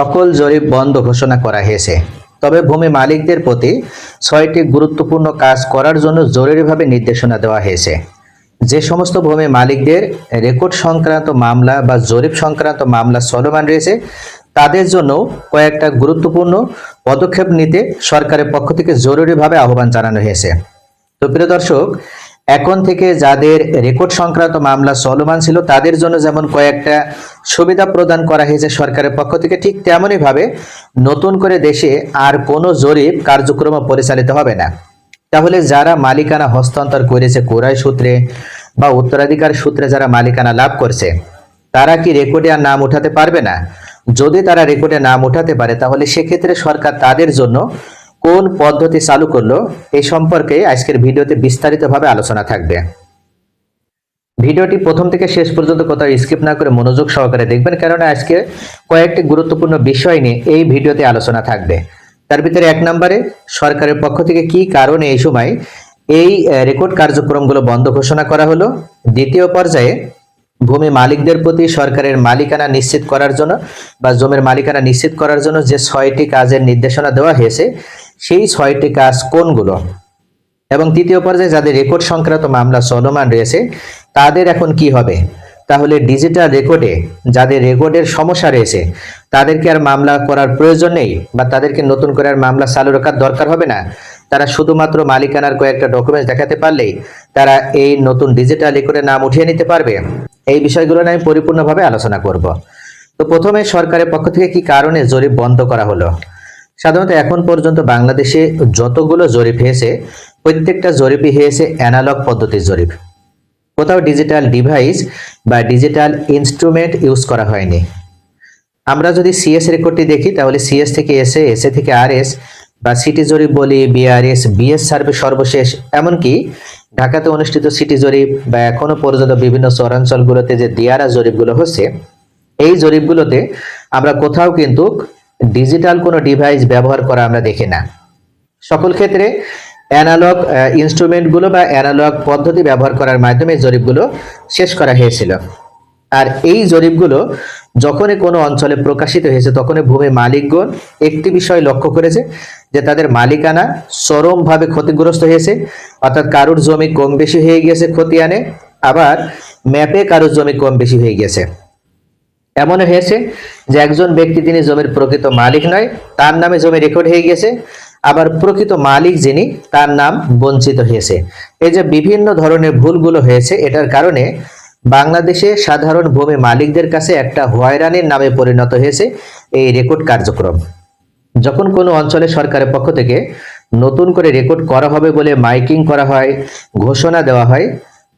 সকল জরিপ বন্ধ ঘোষণা করা হয়েছে। তবে ভূমি মালিকদের প্রতি ছয়টি গুরুত্বপূর্ণ কাজ করার জন্য জরুরিভাবে নির্দেশনা দেওয়া হয়েছে। যে সমস্ত ভূমি মালিকদের রেকর্ড সংক্রান্ত মামলা বা জরিপ সংক্রান্ত মামলা চলমান রয়েছে, তাদের জন্য কয়েকটা গুরুত্বপূর্ণ পদক্ষেপ নিতে সরকারের পক্ষ থেকে জরুরিভাবে আহ্বান জানানো হয়েছে। তো প্রিয় দর্শক এখন থেকে যাদের রেকর্ড সংক্রান্ত মামলা চলমান ছিল, তাদের জন্য যেমন কয়েকটা সুবিধা প্রদান করা হয়েছে সরকারের পক্ষ থেকে, ঠিক তেমনই ভাবে নতুন করে দেশে আর কোনো জরিপ কার্যক্রম পরিচালিত হবে না। তাহলে যারা মালিকানা হস্তান্তর করেছে কোরাই সূত্রে বা উত্তরাধিকার সূত্রে যারা মালিকানা লাভ করছে, তারা কি রেকর্ডে আর নাম উঠাতে পারবে না? যদি তারা রেকর্ডে নাম উঠাতে পারে, তাহলে সেক্ষেত্রে সরকার তাদের জন্য কোন পদ্ধতি চালু করল এই সম্পর্কে আজকের ভিডিওতে বিস্তারিতভাবে আলোচনা থাকবে। ভিডিওটি প্রথম থেকে শেষ পর্যন্ত কোথাও স্কিপ না করে মনোযোগ সহকারে দেখবেন কারণ আজকে কয়েকটি গুরুত্বপূর্ণ বিষয় নিয়ে এই ভিডিওতে আলোচনা থাকবে। তার ভিতরে এক নম্বরে, সরকারের পক্ষ থেকে কি কারণে এই সময় এই রেকর্ড কার্যক্রমগুলো বন্ধ ঘোষণা করা হলো? দ্বিতীয় পর্যায়ে, ভূমি মালিকদের প্রতি সরকারের মালিকানা নিশ্চিত করার জন্য বা জমির মালিকানা নিশ্চিত করার জন্য যে ছয়টি কাজের নির্দেশনা দেওয়া হয়েছে সেই ছয়টি কাজ কোনগুলো? এবং তৃতীয় পর্যায়ে যাদের রেকর্ড সংক্রান্ত মামলা চলমান রয়েছে, তাদের এখন কি হবে? তাহলে ডিজিটাল রেকর্ডে যাদের রেকর্ডের সমস্যা রয়েছে, তাদেরকে আর মামলা করার প্রয়োজন নেই বা তাদেরকে নতুন করে আর মামলা চালু রাখার দরকার হবে না। তারা শুধুমাত্র মালিকানার কয়েকটা ডকুমেন্টস দেখাতে পারলেই তারা এই নতুন ডিজিটাল রেকর্ডে নাম উঠিয়ে নিতে পারবে। এই বিষয়গুলো নিয়ে আমি পরিপূর্ণভাবে আলোচনা করব। তো প্রথমে সরকারের পক্ষ থেকে কি কারণে জরিপ বন্ধ করা হলো? সাধারণত এখন পর্যন্ত বাংলাদেশে যতগুলো জরিপ হয়েছে, প্রত্যেকটা জরিপই হয়েছে অ্যানালগ পদ্ধতির জরিপ। কোথাও ডিজিটাল ডিভাইস বা ডিজিটাল ইনস্ট্রুমেন্ট ইউজ করা হয়নি। আমরা যদি সিএস রেকর্ডটি দেখি, তাহলে সিএস থেকে এসএ এসএ থেকে আরএস বা সিটি জরিপ বলি বিআরএস বিএস সার্ভে সর্বশেষ, এমনকি ঢাকাতে অনুষ্ঠিত সিটি জরিপ বা এখনও পর্যন্ত বিভিন্ন শহরাঞ্চলগুলোতে যে দিয়ারা জরিপগুলো হচ্ছে, এই জরিপগুলোতে আমরা কোথাও কিন্তু ডিজিটাল কোনো ডিভাইস ব্যবহার করা আমরা দেখি না। সকল ক্ষেত্রে অ্যানালগ ইনস্ট্রুমেন্টগুলো বা অ্যানালগ পদ্ধতি ব্যবহার করার মাধ্যমে জরিপগুলো শেষ করা হয়েছিল। আর এই জরিপগুলো যখনই কোনো অঞ্চলে প্রকাশিত হয়েছে, তখনই ভূমি মালিকগণ একটি বিষয় লক্ষ্য করেছে যে তাদের মালিকানা চরমভাবে ক্ষতিগ্রস্ত হয়েছে। অর্থাৎ কারুর জমি কম বেশি হয়ে গিয়েছে আনে, আবার ম্যাপে কারুর জমি কম বেশি হয়ে গিয়েছে। এমন হয়েছে যে একজন ব্যক্তি তিনি জমির প্রকৃত মালিক নয়, তার নামে জমি রেকর্ড হয়ে গেছে। আবার প্রকৃত মালিক যিনি, তার নাম বঞ্চিত হয়েছে। এই যে বিভিন্ন ধরনের ভুলগুলো হয়েছে, এটার কারণে বাংলাদেশে সাধারণ ভূমি মালিকদের কাছে একটা হয়রানির নামে পরিণত হয়েছে এই রেকর্ড কার্যক্রম। যখন কোনো অঞ্চলে সরকারের পক্ষ থেকে নতুন করে রেকর্ড করা হবে বলে মাইকিং করা হয়, ঘোষণা দেওয়া হয়,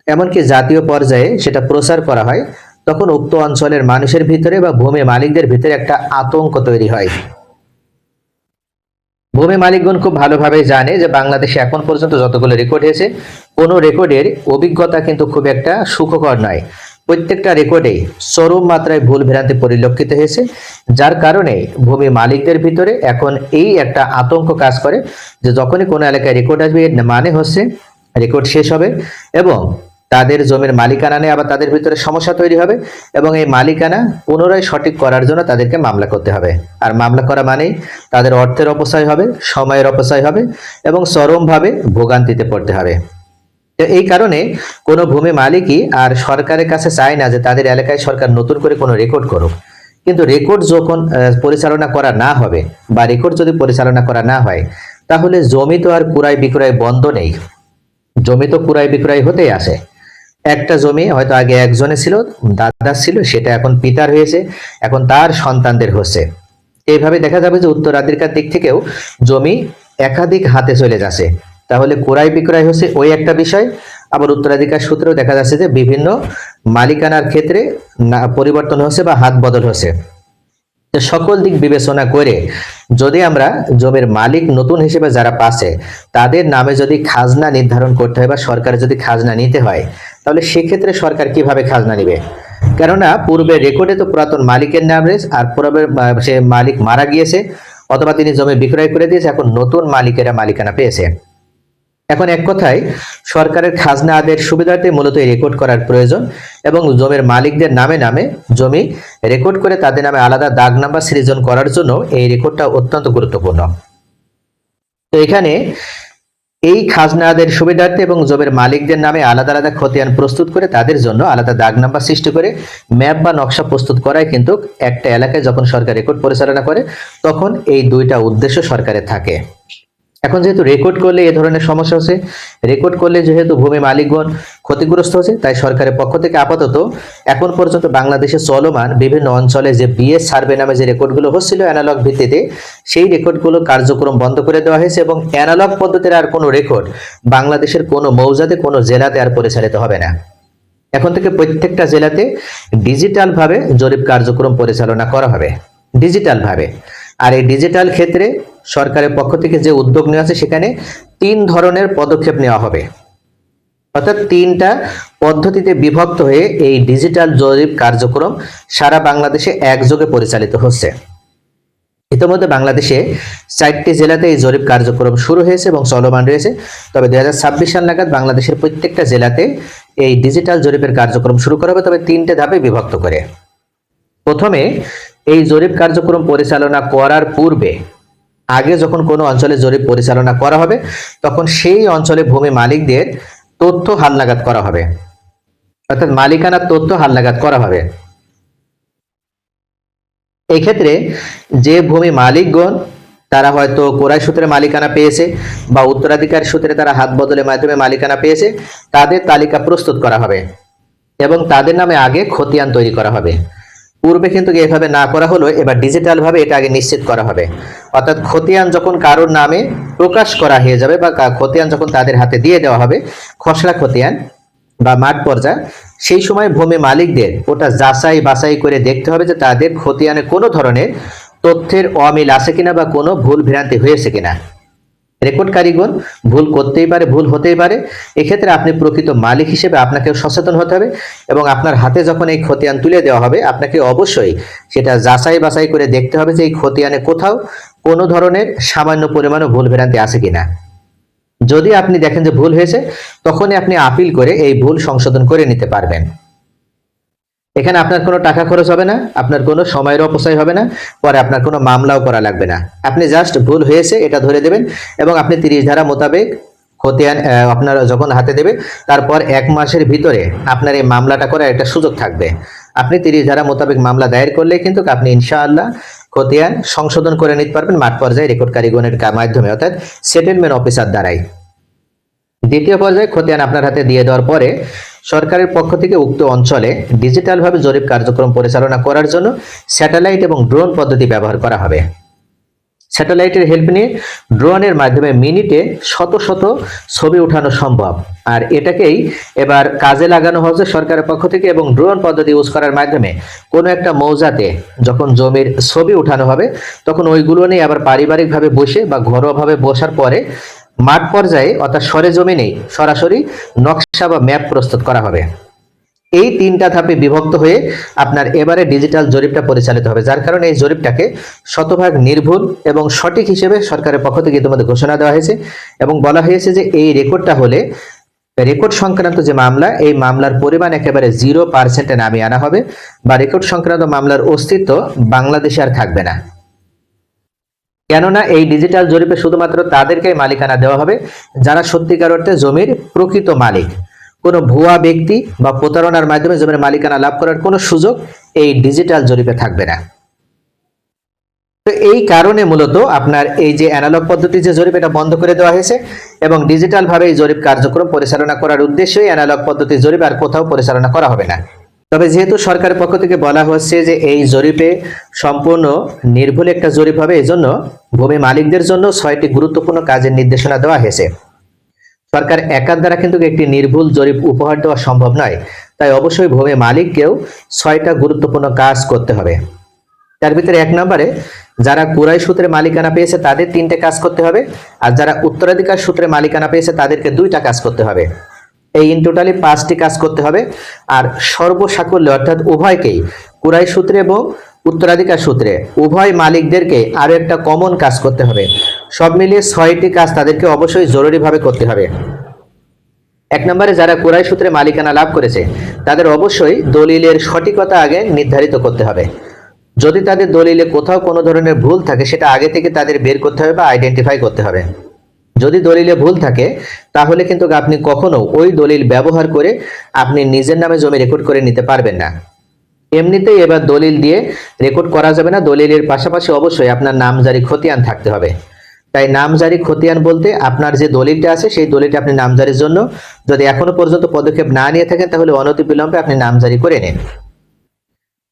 এমনকি জাতীয় পর্যায়ে সেটা প্রচার করা হয় তখন উক্ত অঞ্চলের মানুষের ভিতরে বা ভূমি মালিকদের ভিতরে একটা আতঙ্ক তৈরি হয়। ভূমি মালিকগণ খুব ভালোভাবে জানে যে বাংলাদেশে এখন পর্যন্ত যতগুলো রেকর্ড হয়েছে, কোনো রেকর্ডের অভিজ্ঞতা কিন্তু খুব একটা সুখকর নয়। প্রত্যেকটা রেকর্ডে চরম মাত্রায় ভুল ভ্রান্তি পরিলক্ষিত হয়েছে, যার কারণে ভূমি মালিকদের ভিতরে এখন এই একটা আতঙ্ক কাজ করে যে যখনই কোনো এলাকায় রেকর্ড আসবে মানে হচ্ছে রেকর্ড শেষ হবে এবং তাদের জমির মালিকানা নিয়ে আবার তাদের ভিতরে সমস্যা তৈরি হবে এবং এই মালিকানা পুনরায় সঠিক করার জন্য তাদেরকে মামলা করতে হবে। আর মামলা করা মানেই তাদের অর্থের অপচয় হবে, সময়ের অপচয় হবে এবং চরমভাবে ভোগান্তিতে পড়তে হবে। এই কারণে কোনো ভূমি মালিকই আর সরকারের কাছে চায় না যে তাদের এলাকায় সরকার নতুন করে কোনো রেকর্ড করুক। কিন্তু রেকর্ড যখন পরিচালনা করা না হবে বা রেকর্ড যদি পরিচালনা করা না হয়, তাহলে জমি তো আর ক্রয় বিক্রয় বন্ধ নেই। জমি তো ক্রয় বিক্রয় হতেই আসে। একটা জমি হয়তো আগে একজনে ছিল, দাদা ছিল, সেটা এখন পিতার হয়েছে, এখন তার সন্তানদের হচ্ছে। এইভাবে দেখা যাবে যে উত্তরাধিকার দিক থেকেও জমি একাধিক হাতে চলে যাচ্ছে। তাহলে ক্রয় বিক্রয় হচ্ছে ওই একটা বিষয়। আবার উত্তরাধিকার সূত্রেও দেখা যাচ্ছে যে বিভিন্ন মালিকানার ক্ষেত্রে না, পরিবর্তন হচ্ছে বা হাত বদল হচ্ছে। সকল দিক বিবেচনা করে যদি আমরা জমির মালিক নতুন হিসেবে যারা পাচ্ছে তাদের নামে যদি খাজনা নির্ধারণ করতে হয় বা সরকার যদি খাজনা নিতে হয়, তাহলে সেক্ষেত্রে সরকার কীভাবে খাজনা নিবে? কেননা পূর্বে রেকর্ডে তো পুরাতন মালিকের নাম রয়েছে, আর পূর্বের সে মালিক মারা গিয়েছে, অথবা তিনি জমি বিক্রয় করে দিয়েছে, এখন নতুন মালিকেরা মালিকানা পেয়েছে। এখন এক কথায়, সরকারের খাজনা আদের সুবিধার্থে মূলত রেকর্ড করার প্রয়োজন এবং জমির মালিকদের নামে নামে জমি রেকর্ড করে তাদের নামে আলাদা দাগ নাম্বার সৃজন করার জন্য এই রেকর্ডটা অত্যন্ত গুরুত্বপূর্ণ। তো এখানে এই খাজনা আদের সুবিধার্থে এবং জমির মালিকদের নামে আলাদা আলাদা খতিয়ান প্রস্তুত করে তাদের জন্য আলাদা দাগ নাম্বার সৃষ্টি করে ম্যাপ বা নকশা প্রস্তুত করাই কিন্তু একটা এলাকায় যখন সরকার রেকর্ড পরিচালনা করে, তখন এই দুইটা উদ্দেশ্য সরকারের থাকে। এখন যেহেতু রেকর্ড করলে এ ধরনের সমস্যা হচ্ছে রেকর্ড করলে যেহেতু ভূমি মালিকগণ ক্ষতিগ্রস্ত হচ্ছে, তাই সরকারের পক্ষ থেকে আপাতত এখন পর্যন্ত বাংলাদেশে চলমান বিভিন্ন অঞ্চলে যে বিএস সার্ভে নামে যে রেকর্ডগুলো হচ্ছিল অ্যানালগ ভিত্তিতে, সেই রেকর্ডগুলো কার্যক্রম বন্ধ করে দেওয়া হয়েছে এবং অ্যানালগ পদ্ধতির আর কোনো রেকর্ড বাংলাদেশের কোনো মৌজাতে, কোনো জেলাতে আর পরিচালিত হবে না। এখন থেকে প্রত্যেকটা জেলাতে ডিজিটালভাবে জরিপ কার্যক্রম পরিচালনা করা হবে। ডিজিটাল ভাবে। আর এই ডিজিটাল ক্ষেত্রে সরকারের পক্ষ থেকে যে উদ্যোগ নেওয়া আছে সেখানে তিন ধরনের পদক্ষেপ নেওয়া হবে। অর্থাৎ তিনটা পদ্ধতিতে বিভক্ত হয়ে এই ডিজিটাল জরিপ কার্যক্রম সারা বাংলাদেশে একযোগে পরিচালিত হচ্ছে। ইতিমধ্যে বাংলাদেশে চারটি জেলাতে এই জরিপ কার্যক্রম শুরু হয়েছে এবং চলমান রয়েছে। তবে দুই হাজার ছাব্বিশ সাল নাগাদ বাংলাদেশের প্রত্যেকটা জেলাতে এই ডিজিটাল জরিপের কার্যক্রম শুরু করা হবে, তবে তিনটে ধাপে বিভক্ত করে। প্রথমে এই জরিপ কার্যক্রম পরিচালনা করার পূর্বে, আগে যখন কোনো অঞ্চলে জরিপ পরিচালনা করা হবে, তখন সেই অঞ্চলে ভূমি মালিকদের তথ্য হালনাগাদ করা হবে। অর্থাৎ মালিকানার তথ্য হালনাগাদ করা হবে। এই ক্ষেত্রে যে ভূমি মালিকগণ, তারা হয়তো কোরাই সূত্রে মালিকানা পেয়েছে বা উত্তরাধিকার সূত্রে তারা হাত বদলের মাধ্যমে মালিকানা পেয়েছে, তাদের তালিকা প্রস্তুত করা হবে এবং তাদের নামে আগে খতিয়ান তৈরি করা হবে। পূর্বে কিন্তু এভাবে না করা হলো, এবার ডিজিটাল ভাবে এটা আগে নিশ্চিত করা হবে। অর্থাৎ খতিয়ান যখন কারোর নামে প্রকাশ করা হয়ে যাবে বা খতিয়ান যখন তাদের হাতে দিয়ে দেওয়া হবে, খসড়া খতিয়ান বা মাঠ পর্যায়ে, সেই সময় ভূমি মালিকদের ওটা যাচাই বাছাই করে দেখতে হবে যে তাদের খতিয়ানে কোনো ধরনের তথ্যের অমিল আছে কিনা বা কোনো ভুল ভ্রান্তি হয়েছে কিনা। রেকর্ডকারীগণ ভুল করতেই পারে, ভুল হতেই পারে। এক্ষেত্রে আপনি প্রকৃত মালিক হিসেবে আপনাকে সচেতন হতে হবে এবং আপনার হাতে যখন এই খতিয়ান তুলে দেওয়া হবে, আপনাকে অবশ্যই সেটা যাচাই বাছাই করে দেখতে হবে যে এই খতিয়ানে কোথাও কোনো ধরনের সামান্য পরিমাণও ভুল ভ্রান্তি আছে কিনা। যদি আপনি দেখেন যে ভুল হয়েছে, তখনই আপনি আপিল করে এই ভুল সংশোধন করে নিতে পারবেন। এখানে আপনার কোনো টাকা খরচ হবে না, আপনার কোনো সময়ের অপচয় হবে না, পরে আপনার কোনো মামলাও করা লাগবে না। আপনি জাস্ট ভুল হয়েছে, এটা ধরে দেবেন এবং আপনি তিরিশ ধারা মোতাবেক খতিয়ান আপনার যখন হাতে দেবে, তারপর এক মাসের ভিতরে আপনার এই মামলাটা করার একটা সুযোগ থাকবে। আপনি তিরিশ ধারা মোতাবেক মামলা দায়ের করলে কিন্তু আপনি ইনশাআল্লাহ খতিয়ান সংশোধন করে নিতে পারবেন মাঠ পর্যায়ে রেকর্ড কারিগণের মাধ্যমে, অর্থাৎ সেটেলমেন্ট অফিসার দ্বারাই। দ্বিতীয় পর্যায়ে খতিয়ান আপনার হাতে দিয়ে দেওয়ার পরে সরকারের পক্ষ থেকে উক্ত অঞ্চলে ডিজিটালভাবে জরিপ কার্যক্রম পরিচালনা করার জন্য স্যাটেলাইট এবং ড্রোন পদ্ধতি ব্যবহার করা হবে। স্যাটেলাইটের হেল্প নিয়ে ড্রোনের মাধ্যমে মিনিটে শত শত ছবি উঠানো সম্ভব। আর এটাকেই এবার কাজে লাগানো হচ্ছে সরকারের পক্ষ থেকে এবং ড্রোন পদ্ধতি ইউজ করার মাধ্যমে কোনো একটা মৌজাতে যখন জমির ছবি উঠানো হবে, তখন ওইগুলো নিয়ে আবার পারিবারিকভাবে বসে বা ঘরোয়াভাবে বসার পরে মাঠ পর্যায়ে, অর্থাৎ সরে জমিনেই সরাসরি নকশা বা ম্যাপ প্রস্তুত করা হবে। এই তিনটা ধাপে বিভক্ত হয়ে আপনার এবারে ডিজিটাল জরিপটা পরিচালিত হবে, যার কারণে এই জরিপটাকে শতভাগ নির্ভুল এবং সঠিক হিসেবে সরকারের পক্ষ থেকে ইতিমধ্যে ঘোষণা দেওয়া হয়েছে এবং বলা হয়েছে যে এই রেকর্ডটা হলে রেকর্ড সংক্রান্ত যে মামলা, এই মামলার পরিমাণ একেবারে জিরো পার্সেন্টে নামিয়ে আনা হবে বা রেকর্ড সংক্রান্ত মামলার অস্তিত্ব বাংলাদেশে আর থাকবে না। কেননা এই ডিজিটাল জরিপে শুধুমাত্র তাদেরকেই মালিকানা দেওয়া হবে যারা সত্যিকার অর্থে জমির প্রকৃত মালিক। কোনো ভুয়া ব্যক্তি বা প্রতারণার মাধ্যমে জমির মালিকানা লাভ করার কোনো সুযোগ এই ডিজিটাল জরিপে থাকবে না। তো এই কারণে মূলত আপনার এই যে অ্যানালগ পদ্ধতি যে জরিপ এটা বন্ধ করে দেওয়া হয়েছে এবং ডিজিটাল ভাবে এই জরিপ কার্যক্রম পরিচালনা করার উদ্দেশ্যেই অ্যানালগ পদ্ধতির জরিপ আর কোথাও পরিচালনা করা হবে না। তবে যেহেতু সরকারের পক্ষ থেকে বলা হচ্ছে যে এই জরিপে সম্পূর্ণ নির্ভুল একটা জরিপ হবে, এজন্য ভূমি মালিকদের জন্য ছয়টি গুরুত্বপূর্ণ কাজের নির্দেশনা দেওয়া হয়েছে। সরকার একার দ্বারা কিন্তু একটি নির্ভুল জরিপ উপহার দেওয়া সম্ভব নয়, তাই অবশ্যই ভূমি মালিককেও ছয়টা গুরুত্বপূর্ণ কাজ করতে হবে। তার ভিতরে এক নম্বরে, যারা কুরাই সূত্রে মালিকানা পেয়েছে তাদের তিনটে কাজ করতে হবে, আর যারা উত্তরাধিকার সূত্রে মালিকানা পেয়েছে তাদেরকে দুইটা কাজ করতে হবে। এই ইন টোটালি পাঁচটি কাজ করতে হবে। আর সর্বসাকল্যে অর্থাৎ উভয়কেই কুরাই সূত্রে এবং উত্তরাধিকার সূত্রে উভয় মালিকদেরকে আরও একটা কমন কাজ করতে হবে। সব মিলিয়ে ছয়টি কাজ তাদেরকে অবশ্যই জরুরিভাবে করতে হবে। এক নম্বরে যারা কুরাই সূত্রে মালিকানা লাভ করেছে, তাদের অবশ্যই দলিলের সঠিকতা আগে নির্ধারিত করতে হবে। যদি তাদের দলিলে কোথাও কোনো ধরনের ভুল থাকে, সেটা আগে থেকে তাদের বের করতে হবে বা আইডেন্টিফাই করতে হবে। যদি দলিলে ভুল থাকে, তাহলে কিন্তু আপনি কখনো ওই দলিল ব্যবহার করে আপনি নিজের নামে জমি রেকর্ড করে নিতে পারবেন না। এমনিতেই এবার দলিল দিয়ে রেকর্ড করা যাবে না। দলিলের পাশাপাশি অবশ্যই আপনার নামজারি খতিয়ান থাকতে হবে। তাই নামজারি খতিয়ান বলতে আপনার যে দলিলটা আছে, সেই দলিলটা আপনি নামজারির জন্য যদি এখনও পর্যন্ত পদক্ষেপ না নিয়ে থাকেন, তাহলে অনতিবিলম্বে আপনি নামজারি করে নিন।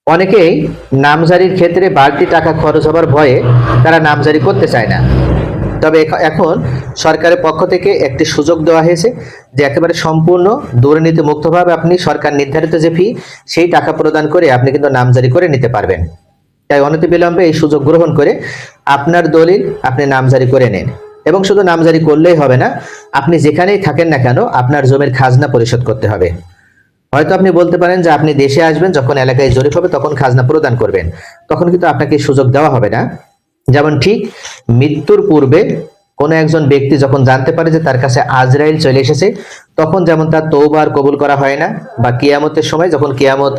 অনেকেই নামজারির ক্ষেত্রে বাড়তি টাকা খরচ হবার ভয়ে তারা নামজারি করতে চায় না। তবে এখন সরকারের পক্ষ থেকে একটি সুযোগ দেওয়া হয়েছে যে একেবারে সম্পূর্ণ দুর্নীতি মুক্তভাবে আপনি সরকার নির্ধারিত যে ফি সেই টাকা প্রদান করে আপনি কিন্তু নামজারি করে নিতে পারবেন। তাই অনতিবিলম্বে এই সুযোগ গ্রহণ করে আপনার দলিল আপনি নামজারি করে নিন। এবং শুধু নামজারি করলেই হবে না, আপনি যেখানেই থাকেন না কেন আপনার জমির খাজনা পরিশোধ করতে হবে। হয়তো আপনি বলতে পারেন যে আপনি দেশে আসবেন, যখন এলাকায় জরিপ হবে তখন খাজনা প্রদান করবেন। তখন কিন্তু আপনাকে সুযোগ দেওয়া হবে না। যেমন ঠিক মৃত্যুর পূর্বে কোনো একজন ব্যক্তি যখন জানতে পারে যে তার কাছে আজরাইল চলে এসেছে, তখন যেমন তার তৌবার কবুল করা হয় না বা কিয়ামতের সময় যখন কিয়ামত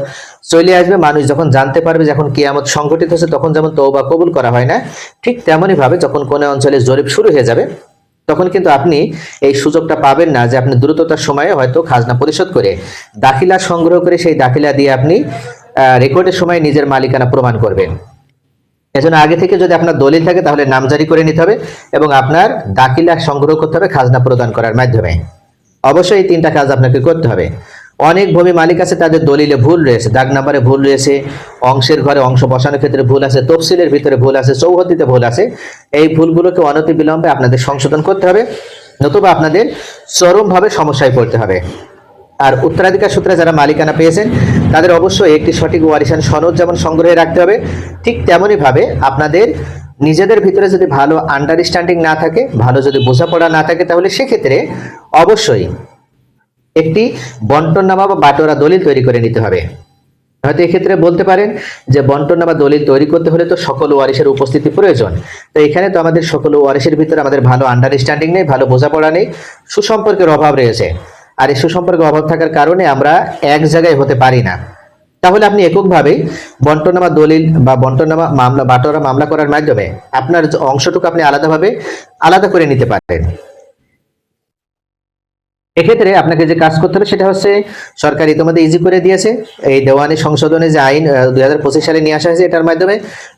চলে আসবে, মানুষ যখন জানতে পারবে যখন কিয়ামত সংঘটিত হচ্ছে তখন যেমন তৌবা কবুল করা হয় না, ঠিক তেমনই ভাবে যখন কোনো অঞ্চলে জরিপ শুরু হয়ে যাবে, তখন কিন্তু আপনি এই সুযোগটা পাবেন না যে আপনি দ্রুততার সময়ে হয়তো খাজনা পরিশোধ করে দাখিলা সংগ্রহ করে সেই দাখিলা দিয়ে আপনি রেকর্ডের সময় নিজের মালিকানা প্রমাণ করবেন। এজন্য আগে থেকে যদি আপনার দলিল থাকে, তাহলে নামজারি করে নিতে হবে এবং আপনার দাখিলা সংগ্রহ করতে হবে খাজনা প্রদান করার মাধ্যমে। অবশ্যই এই তিনটা কাজ আপনাকে করতে হবে। অনেক ভূমি মালিক আছে, তাদের দলিলে ভুল রয়েছে, দাগ নাম্বারে ভুল রয়েছে, অংশের ঘরে অংশ বসানোর ক্ষেত্রে ভুল আছে, তফসিলের ভিতরে ভুল আছে, চৌহদ্দিতে ভুল আছে, এই ভুলগুলোকে অনতি বিলম্বে আপনাদের সংশোধন করতে হবে, নতুবা আপনাদের চরমভাবে সমস্যায় পড়তে হবে। আর উত্তরাধিকার সূত্রে যারা মালিকানা পেয়েছেন, তাদের অবশ্যই একটি সঠিক ওয়ারিশান সনদ যেমন সংগ্রহে রাখতে হবে, ঠিক তেমনই ভাবে আপনাদের নিজেদের ভিতরে যদি ভালো আন্ডারস্ট্যান্ডিং না থাকে, ভালো যদি বোঝাপড়া না থাকে, তাহলে সেক্ষেত্রে অবশ্যই একটি বন্টননামা বা বাটোয়ারা দলিল তৈরি করে নিতে হবে। হয়তো এক্ষেত্রে বলতে পারেন যে বন্টননামা দলিল তৈরি করতে হলে তো সকল ওয়ারিশের উপস্থিতি প্রয়োজন। তো এখানে তো আমাদের সকল ওয়ারিশের ভিতরে আমাদের ভালো আন্ডারস্ট্যান্ডিং নেই, ভালো বোঝাপড়া নেই, সুসম্পর্কের অভাব রয়েছে। আর এই সুসম্পর্কে অভাব থাকার কারণে আমরা এক জায়গায় হতে পারি না। তাহলে আপনি এককভাবে বন্টনামা দলিল বা বন্টনামা মামলা, বাটোয়ারা মামলা করার মাধ্যমে আপনার অংশটুকু আপনি আলাদাভাবে আলাদা করে নিতে পারেন। এক্ষেত্রে আপনাকে যে কাজ করতে হবে সেটা হচ্ছে সরকার ইতিমধ্যে ইজি করে দিয়েছে। এই দেওয়ানি সংশোধনে যে আইন দুই হাজার পঁচিশ সালে নিয়ে আসা হয়েছে, এটার মাধ্যমে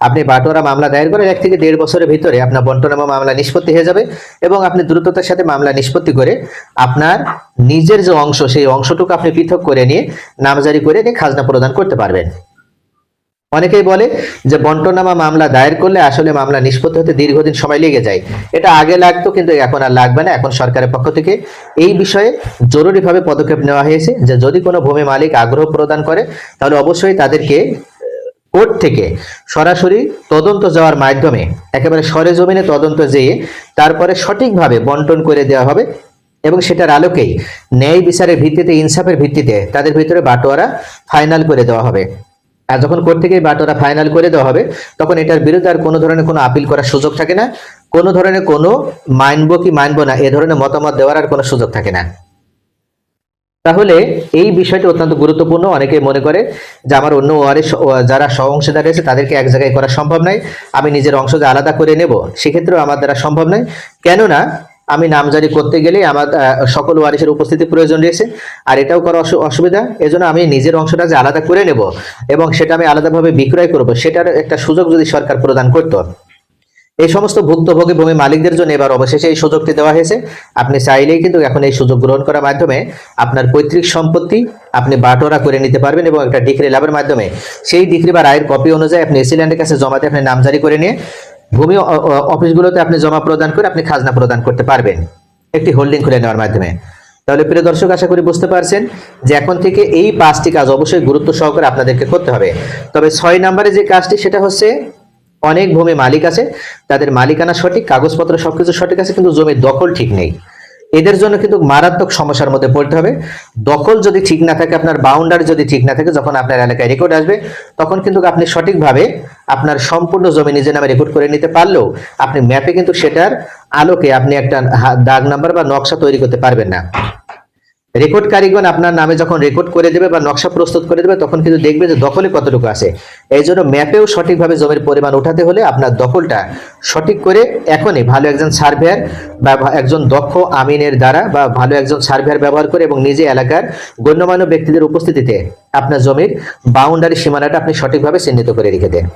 আপনি বাটোয়ারা মামলা দায়ের করে এক থেকে দেড় বছরের ভিতরে আপনার বন্টনামা মামলা নিষ্পত্তি হয়ে যাবে এবং আপনি দ্রুততার সাথে মামলা নিষ্পত্তি করে আপনার নিজের যে অংশ, সেই অংশটুকু আপনি পৃথক করে নিয়ে নামজারি করে খাজনা প্রদান করতে পারবেন। অনেকেই বলে যে বন্টনামা মামলা দায়ের করলে আসলে মামলা নিষ্পত্তি হতে দীর্ঘদিন সময় লেগে যায়। এটা আগে লাগতো কিন্তু এখন আর লাগবে না। এখন সরকারের পক্ষ থেকে এই বিষয়ে জরুরিভাবে পদক্ষেপ নেওয়া হয়েছে যে যদি কোনো ভূমি মালিক আগ্রহ প্রদান করে, তাহলে অবশ্যই তাদেরকে কোর্ট থেকে সরাসরি তদন্ত যাওয়ার মাধ্যমে, একেবারে সরে জমিনে তদন্ত যেয়ে তারপরে সঠিকভাবে বন্টন করে দেওয়া হবে এবং সেটার আলোকেই ন্যায় বিচারের ভিত্তিতে, ইনসাফের ভিত্তিতে তাদের ভিতরে বাটোয়ারা ফাইনাল করে দেওয়া হবে। আর যখন কোর্ট থেকে বাটোয়ারা ফাইনাল করে দেওয়া হবে, তখন এটার বিরুদ্ধে আর কোনো ধরনের কোনো আপিল করার সুযোগ থাকে না। কোনো ধরনের কোনো মানবো কি মানবো না, এ ধরনের মতামত দেওয়ার আর কোনো সুযোগ থাকে না। তাহলে এই বিষয়টি অত্যন্ত গুরুত্বপূর্ণ। অনেকে মনে করে যে আমার অন্য ওয়ারিশ যারা সহ অংশীদার রয়েছে, তাদেরকে এক জায়গায় করা সম্ভব নয়। আমি নিজের অংশ যে আলাদা করে নেব। সেক্ষেত্রেও আমার দ্বারা সম্ভব নয়। কেননা আমি নামজারি করতে গেলে আমার সকল ওয়ারিশের উপস্থিতি প্রয়োজন রয়েছে। আর এটাও করা অসু- অসুবিধা, এজন্য আমি নিজের অংশটা যে আলাদা করে নেব এবং সেটা আমি আলাদাভাবে বিক্রয় করব, সেটার একটা সুযোগ যদি সরকার প্রদান করতো। এই সমস্ত ভুক্তভোগী ভূমি মালিকদের জন্য এবার অবশেষে এই সুযোগটি দেওয়া হয়েছে। আপনি চাইলেই কিন্তু এখন এই সুযোগ গ্রহণ করার মাধ্যমে আপনার পৈতৃক সম্পত্তি আপনি বাটোয়ারা করে নিতে পারবেন এবং একটা ডিগ্রি লাভের মাধ্যমে। সেই ডিগ্রি বা রায়ের কপি অনুযায়ী আপনি এসিল্যান্ডের কাছে জমাতে আপনি নামজারি করে নিয়ে ভূমি অফিসগুলোতে আপনি জমা প্রদান করে আপনি খাজনা প্রদান করতে পারবেন। একটি হোল্ডিং খুলে নেওয়ার মাধ্যমে। তাহলে প্রিয় দর্শক, আশা করি বুঝতে পারছেন যে এখন থেকে এই পাঁচটি কাজ অবশ্যই গুরুত্ব সহকারে আপনাদেরকে করতে হবে। তবে ছয় নম্বরে যে কাজটি, সেটা হচ্ছে অনেক ভূমি মালিক আছে, তাদের মালিকানা সঠিক, কাগজপত্র সবকিছু সঠিক আছে, কিন্তু জমির দখল ঠিক নেই। এদের জন্য কিন্তু মারাত্মক সমস্যার মধ্যে পড়তে হবে। দখল যদি ঠিক না থাকে, আপনার বাউন্ডারি যদি ঠিক না থাকে, যখন আপনার এলাকায় রেকর্ড আসবে, তখন কিন্তু আপনি সঠিকভাবে আপনার সম্পূর্ণ জমি নিজের নামে রেকর্ড করে নিতে পারলেও আপনি ম্যাপে কিন্তু সেটার আলোকে আপনি একটা দাগ নাম্বার বা নকশা তৈরি করতে পারবেন না। রেকর্ড কারিগণ আপনার নামে যখন রেকর্ড করে দেবে বা নকশা প্রস্তুত করে দেবে, তখন কিন্তু দেখবে যে দখলে কতটুকু আছে। এই জন্য ম্যাপেও সঠিকভাবে জমির পরিমাণ উঠাতে হলে আপনার দখলটা সঠিক করে এখনই ভালো একজন সার্ভেয়ার বা একজন দক্ষ আমিনের দ্বারা বা ভালো একজন সার্ভেয়ার ব্যবহার করে এবং নিজে এলাকার গণ্যমান্য ব্যক্তিদের উপস্থিতিতে আপনার জমির বাউন্ডারি সীমানাটা আপনি সঠিকভাবে চিহ্নিত করে রেখে দেন।